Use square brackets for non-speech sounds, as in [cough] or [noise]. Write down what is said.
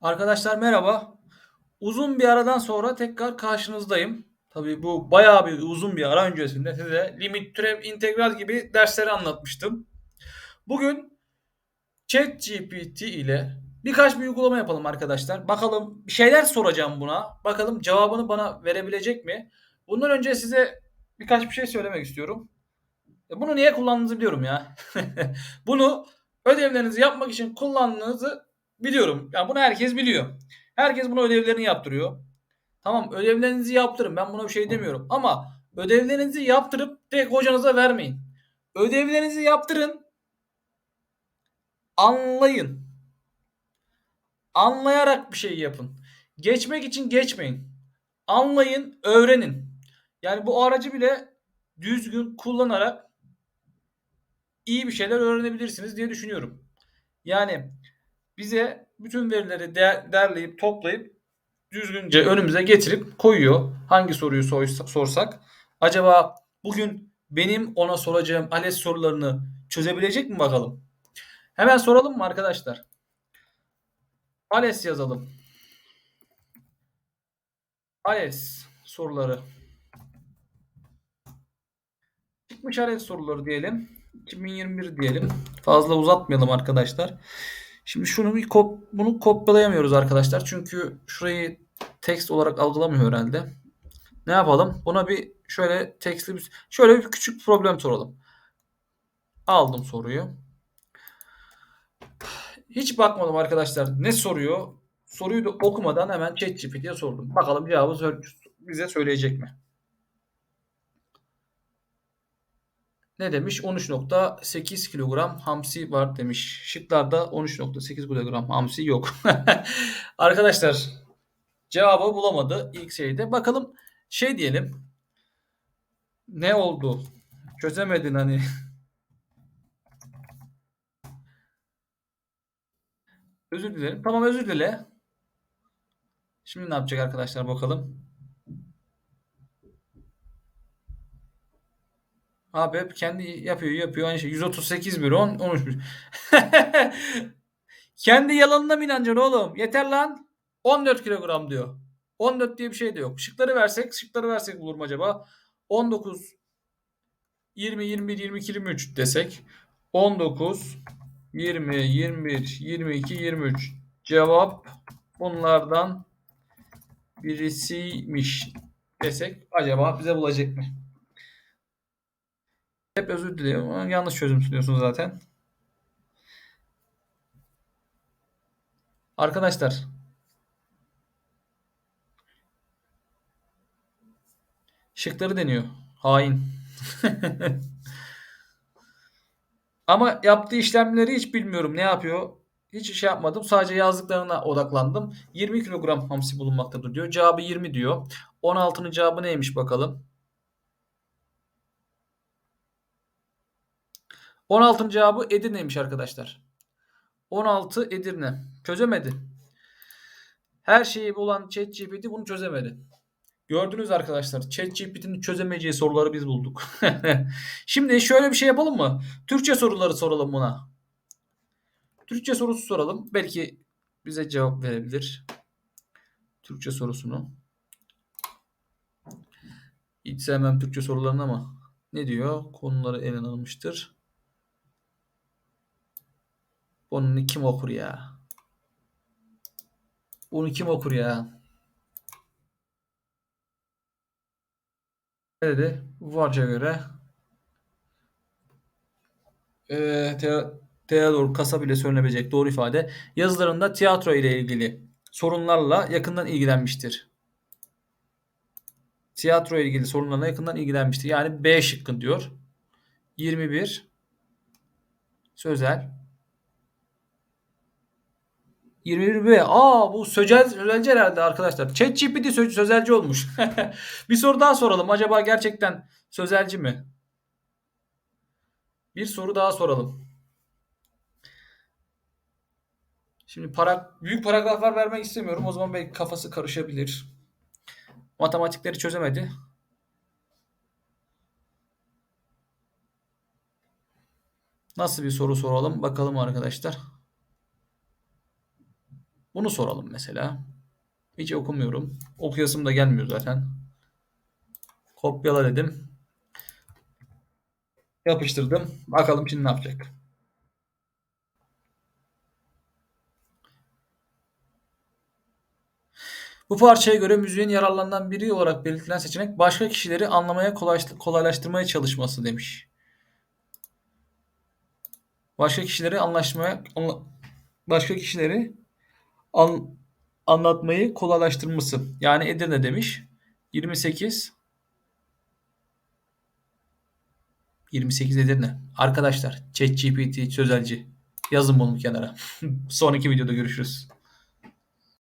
Arkadaşlar merhaba. Uzun bir aradan sonra tekrar karşınızdayım. Tabii bu bayağı bir uzun bir ara öncesinde size limit, türev, integral gibi dersleri anlatmıştım. Bugün ChatGPT ile birkaç bir uygulama yapalım arkadaşlar. Bakalım bir şeyler soracağım buna. Bakalım cevabını bana verebilecek mi? Bundan önce size birkaç bir şey söylemek istiyorum. E, Bunu niye kullandığınızı biliyorum ya. [laughs] Bunu ödevlerinizi yapmak için kullandığınızı biliyorum. Yani bunu herkes biliyor. Herkes bunu ödevlerini yaptırıyor. Tamam ödevlerinizi yaptırın. Ben buna bir şey demiyorum. Ama ödevlerinizi yaptırıp tek hocanıza vermeyin. Ödevlerinizi yaptırın. Anlayın. Anlayarak bir şey yapın. Geçmek için geçmeyin. Anlayın, öğrenin. Yani bu aracı bile düzgün kullanarak iyi bir şeyler öğrenebilirsiniz diye düşünüyorum. Yani bize bütün verileri de- derleyip toplayıp düzgünce önümüze getirip koyuyor. Hangi soruyu sorsak acaba bugün benim ona soracağım ALES sorularını çözebilecek mi bakalım? Hemen soralım mı arkadaşlar? ALES yazalım. ALES soruları. Çıkmış ALES soruları diyelim. 2021 diyelim. Fazla uzatmayalım arkadaşlar. Şimdi şunu bir kop bunu kopyalayamıyoruz arkadaşlar. Çünkü şurayı text olarak algılamıyor herhalde. Ne yapalım? Buna bir şöyle tekstli bir şöyle bir küçük problem soralım. Aldım soruyu. Hiç bakmadım arkadaşlar. Ne soruyor? Soruyu da okumadan hemen ChatGPT'ye sordum. Bakalım cevabı bize söyleyecek mi? Ne demiş? 13.8 kilogram hamsi var demiş. Şıklarda 13.8 kilogram hamsi yok. [laughs] Arkadaşlar cevabı bulamadı ilk şeyde. Bakalım şey diyelim. Ne oldu? Çözemedin hani. Özür dilerim. Tamam özür dile. Şimdi ne yapacak arkadaşlar bakalım. Abi hep kendi yapıyor yapıyor aynı şey. 138 bir 10 13 bir. [laughs] kendi yalanına mı inanacaksın oğlum? Yeter lan. 14 kilogram diyor. 14 diye bir şey de yok. Şıkları versek, şıkları versek bulur mu acaba? 19 20 21 22 23 desek 19 20 21 22 23 cevap bunlardan birisiymiş desek acaba bize bulacak mı? Hep özür diliyorum yanlış çözüm sunuyorsunuz zaten. Arkadaşlar şıkları deniyor. Hain. [laughs] Ama yaptığı işlemleri hiç bilmiyorum. Ne yapıyor? Hiç şey yapmadım. Sadece yazdıklarına odaklandım. 20 kilogram hamsi bulunmaktadır diyor. Cevabı 20 diyor. 16'nın cevabı neymiş bakalım. 16'nın cevabı Edirne'ymiş arkadaşlar. 16 Edirne. Çözemedi. Her şeyi bulan ChatGPT bunu çözemedi. Gördünüz arkadaşlar. ChatGPT'nin çözemeyeceği soruları biz bulduk. [laughs] Şimdi şöyle bir şey yapalım mı? Türkçe soruları soralım buna. Türkçe sorusu soralım. Belki bize cevap verebilir. Türkçe sorusunu. Hiç sevmem Türkçe sorularını ama ne diyor? Konuları ele alınmıştır. Bunu kim okur ya? Bunu kim okur ya? Ne dedi? Varca göre eee Te- Theodor Kasab ile söylenebilecek doğru ifade yazılarında tiyatro ile ilgili sorunlarla yakından ilgilenmiştir. Tiyatro ile ilgili sorunlarla yakından ilgilenmiştir. Yani B şıkkın diyor. 21 sözel 21 B. Aa bu sözel sözelci herhalde arkadaşlar. ChatGPT sö- sözelci olmuş. [laughs] bir soru daha soralım. Acaba gerçekten sözelci mi? Bir soru daha soralım. Şimdi para, büyük paragraflar vermek istemiyorum. O zaman belki kafası karışabilir. Matematikleri çözemedi. Nasıl bir soru soralım bakalım arkadaşlar. Bunu soralım mesela. Hiç okumuyorum. Okuyasım da gelmiyor zaten. Kopyala dedim. Yapıştırdım. Bakalım şimdi ne yapacak. Bu parçaya göre müziğin yararlarından biri olarak belirtilen seçenek başka kişileri anlamaya kolaylaştırmaya çalışması demiş. Başka kişileri anlaşmaya başka kişileri an, anlatmayı kolaylaştırması. Yani Edirne demiş. 28 28 Edirne. Arkadaşlar ChatGPT sözelci. Yazın bunu kenara. [laughs] Sonraki videoda görüşürüz.